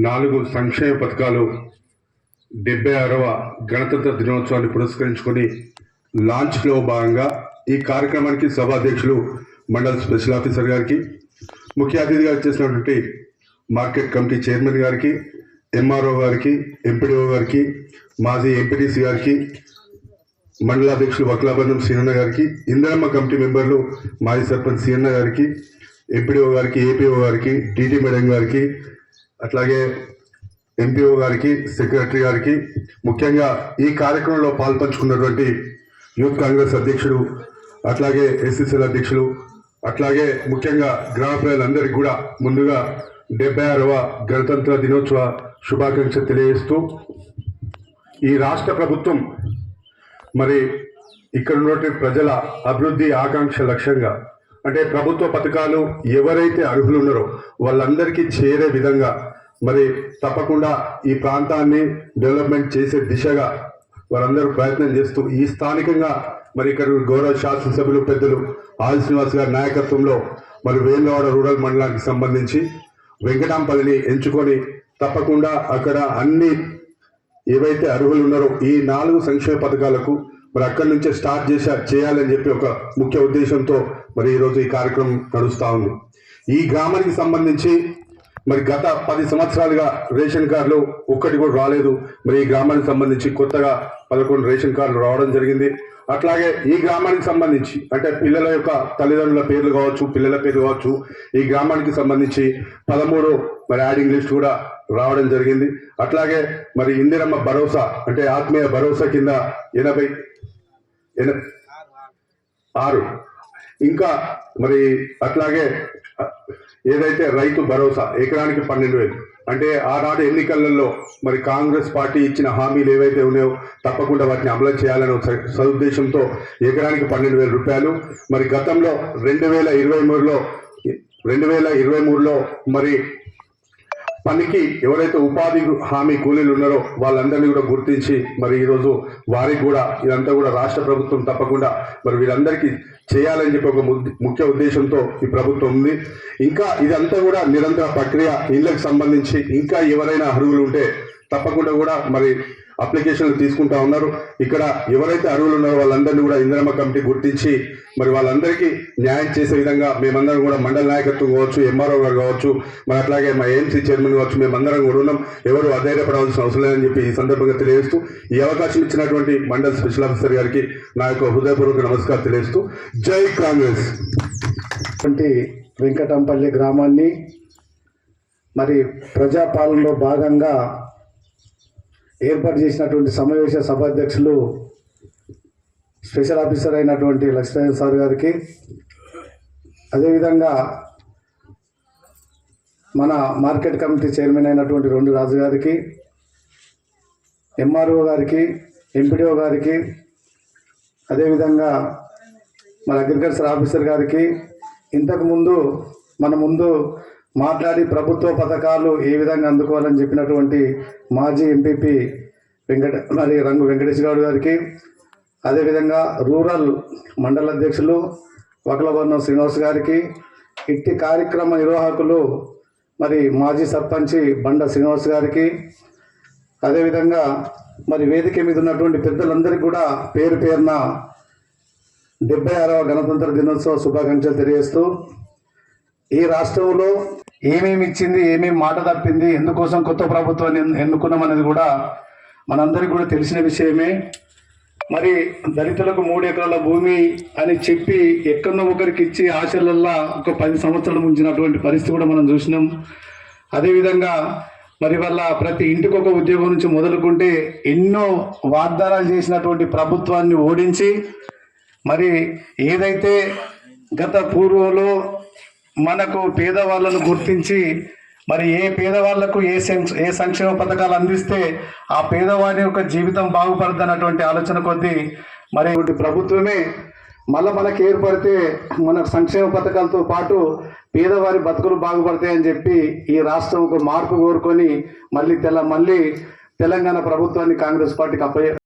నాలుగు సంక్షేమ పథకాలు డెబ్బై ఆరవ గణతంత్ర దినోత్సవాన్ని పురస్కరించుకొని లాంచ్లో భాగంగా ఈ కార్యక్రమానికి సభ అధ్యక్షులు మండల స్పెషల్ ఆఫీసర్ గారికి ముఖ్య అతిథిగా చేసినటువంటి మార్కెట్ కమిటీ చైర్మన్ గారికి ఎంఆర్ఓ గారికి ఎంపీడీఓ గారికి మాజీ ఎంపీటీసీ గారికి మండలాధ్యక్షులు వక్లాబంధం సీనన్న గారికి ఇందిరమ్మ కమిటీ మెంబర్లు మాజీ సర్పంచ్ సీనన్న గారికి ఎంపీడీఓ గారికి ఏపీఓ గారికి టీటీ మేడం గారికి అట్లాగే ఎంపీఓ గారికి సెక్రటరీ గారికి ముఖ్యంగా ఈ కార్యక్రమంలో పాల్పంచుకున్నటువంటి యూత్ కాంగ్రెస్ అధ్యక్షుడు అట్లాగే ఎస్సీసీల అధ్యక్షులు అట్లాగే ముఖ్యంగా గ్రామ ప్రజలందరికీ కూడా ముందుగా డెబ్బై ఆరవ గణతంత్ర దినోత్సవ శుభాకాంక్షలు తెలియజేస్తూ ఈ రాష్ట్ర ప్రభుత్వం మరి ఇక్కడ ఉన్నటువంటి ప్రజల అభివృద్ధి ఆకాంక్ష లక్ష్యంగా అంటే ప్రభుత్వ పథకాలు ఎవరైతే అర్హులు ఉన్నారో వాళ్ళందరికీ చేరే విధంగా మరి తప్పకుండా ఈ ప్రాంతాన్ని డెవలప్మెంట్ చేసే దిశగా వారందరూ ప్రయత్నం చేస్తూ ఈ స్థానికంగా మరి ఇక్కడ గౌరవ శాసనసభ్యులు పెద్దలు ఆది శ్రీనివాస్ గారి నాయకత్వంలో మరి వేములవాడ రూరల్ మండలానికి సంబంధించి వెంకటాంపల్లిని ఎంచుకొని తప్పకుండా అక్కడ అన్ని ఏవైతే అర్హులు ఉన్నారో ఈ నాలుగు సంక్షేమ పథకాలకు మరి అక్కడి నుంచే స్టార్ట్ చేశా చేయాలని చెప్పి ఒక ముఖ్య ఉద్దేశంతో మరి ఈరోజు ఈ కార్యక్రమం నడుస్తూ ఉంది. ఈ గ్రామానికి సంబంధించి మరి గత పది సంవత్సరాలుగా రేషన్ కార్డులు ఒక్కటి కూడా రాలేదు. మరి ఈ గ్రామానికి సంబంధించి కొత్తగా పదకొండు రేషన్ కార్డులు రావడం జరిగింది. అట్లాగే ఈ గ్రామానికి సంబంధించి అంటే పిల్లల యొక్క తల్లిదండ్రుల పేర్లు కావచ్చు పిల్లల పేర్లు కావచ్చు ఈ గ్రామానికి సంబంధించి పదమూడు మరి యాడింగ్ లిస్ట్ కూడా రావడం జరిగింది. అట్లాగే మరి ఇందిరమ్మ భరోసా అంటే ఆత్మీయ భరోసా కింద ఎనభై ఆరు. ఇంకా మరి అట్లాగే ఏదైతే రైతు భరోసా ఎకరానికి పన్నెండు వేలు. అంటే ఆనాడు ఎన్నికలలో మరి కాంగ్రెస్ పార్టీ ఇచ్చిన హామీలు ఏవైతే ఉన్నాయో తప్పకుండా వాటిని అమలు చేయాలనే సదుద్దేశంతో ఎకరానికి పన్నెండు వేల రూపాయలు. మరి గతంలో రెండు వేల ఇరవై మూడులో రెండు వేల ఇరవై మూడులో మరి పనికి ఎవరైతే ఉపాధి హామీ కూలీలు ఉన్నారో వాళ్ళందరినీ కూడా గుర్తించి మరి ఈరోజు వారికి కూడా ఇదంతా కూడా రాష్ట్ర ప్రభుత్వం తప్పకుండా మరి వీరందరికీ చేయాలని చెప్పి ఒక ముఖ్య ఉద్దేశంతో ఈ ప్రభుత్వం ఉంది. ఇంకా ఇదంతా కూడా నిరంతర ప్రక్రియ ఇళ్ళకి సంబంధించి ఇంకా ఎవరైనా అర్హులు ఉంటే తప్పకుండా కూడా మరి అప్లికేషన్లు తీసుకుంటా ఉన్నారు. ఇక్కడ ఎవరైతే అర్హులు ఉన్నారో వాళ్ళందరినీ కూడా ఇందిరమ్మ కమిటీ గుర్తించి మరి వాళ్ళందరికీ న్యాయం చేసే విధంగా మేమందరం కూడా మండల నాయకత్వం కావచ్చు ఎంఆర్ఓ గారు కావచ్చు మరి అట్లాగే మా ఏఎంసీ చైర్మన్ కావచ్చు మేమందరం కూడా ఉన్నాం. ఎవరు అధైర్యపడవలసిన అవసరం లేదని చెప్పి ఈ సందర్భంగా తెలియజేస్తూ ఈ అవకాశం ఇచ్చినటువంటి మండల స్పెషల్ ఆఫీసర్ గారికి నా యొక్క హృదయపూర్వక నమస్కారం తెలియజేస్తూ జై కాంగ్రెస్. వంటి వెంకటంపల్లి గ్రామాన్ని మరి ప్రజాపాలనలో భాగంగా ఏర్పాటు చేసినటువంటి సమావేశ సభాధ్యక్షులు స్పెషల్ ఆఫీసర్ అయినటువంటి లక్ష్మీనారాయణ సార్ గారికి. అదేవిధంగా మన మార్కెట్ కమిటీ చైర్మన్ అయినటువంటి రెండు రాజు గారికి ఎంఆర్ఓ గారికి ఎంపీడీఓ గారికి అదేవిధంగా మన అగ్రికల్చర్ ఆఫీసర్ గారికి ఇంతకుముందు మన ముందు మాట్లాడి ప్రభుత్వ పథకాలు ఏ విధంగా అందుకోవాలని చెప్పినటువంటి మాజీ ఎంపీపీ వెంకట మరి రంగు వెంకటేష్ గౌడ్ గారికి అదేవిధంగా రూరల్ మండల అధ్యక్షులు వకలవర్ణం శ్రీనివాస్ గారికి ఇట్టి కార్యక్రమ నిర్వాహకులు మరి మాజీ సర్పంచి బండ శ్రీనివాస్ గారికి అదేవిధంగా మరి వేదిక మీద ఉన్నటువంటి పెద్దలందరికీ కూడా పేరు పేరున డెబ్బై ఆరవ గణతంత్ర దినోత్సవ శుభాకాంక్షలు తెలియజేస్తూ ఈ రాష్ట్రంలో ఏమేమి ఇచ్చింది ఏమేమి మాట తప్పింది ఎందుకోసం కొత్త ప్రభుత్వాన్ని ఎన్- ఎన్నుకున్నాం అనేది కూడా మనందరికీ కూడా తెలిసిన విషయమే. మరి దళితులకు మూడు ఎకరాల భూమి అని చెప్పి ఎక్కడో ఒకరికి ఇచ్చి ఆశలల్లా ఒక పది సంవత్సరాలు ముంచినటువంటి పరిస్థితి కూడా మనం చూసినాం. అదేవిధంగా మరి వల్ల ప్రతి ఇంటికి ఒక ఉద్యోగం నుంచి మొదలుకుంటే ఎన్నో వాగ్దానాలు చేసినటువంటి ప్రభుత్వాన్ని ఓడించి మరి ఏదైతే గత పూర్వంలో మనకు పేదవాళ్ళను గుర్తించి మరి ఏ పేదవాళ్ళకు ఏ ఏ సంక్షేమ పథకాలు అందిస్తే ఆ పేదవాడి యొక్క జీవితం బాగుపడుతుంది అన్నటువంటి ఆలోచన కొద్దీ మరి ప్రభుత్వమే మళ్ళీ మనకి ఏర్పడితే మనకు సంక్షేమ పథకాలతో పాటు పేదవారి బతుకులు బాగుపడతాయని చెప్పి ఈ రాష్ట్రం ఒక మార్పు కోరుకొని మళ్ళీ తెల్ల మళ్ళీ తెలంగాణ ప్రభుత్వాన్ని కాంగ్రెస్ పార్టీకి అప్పయ్య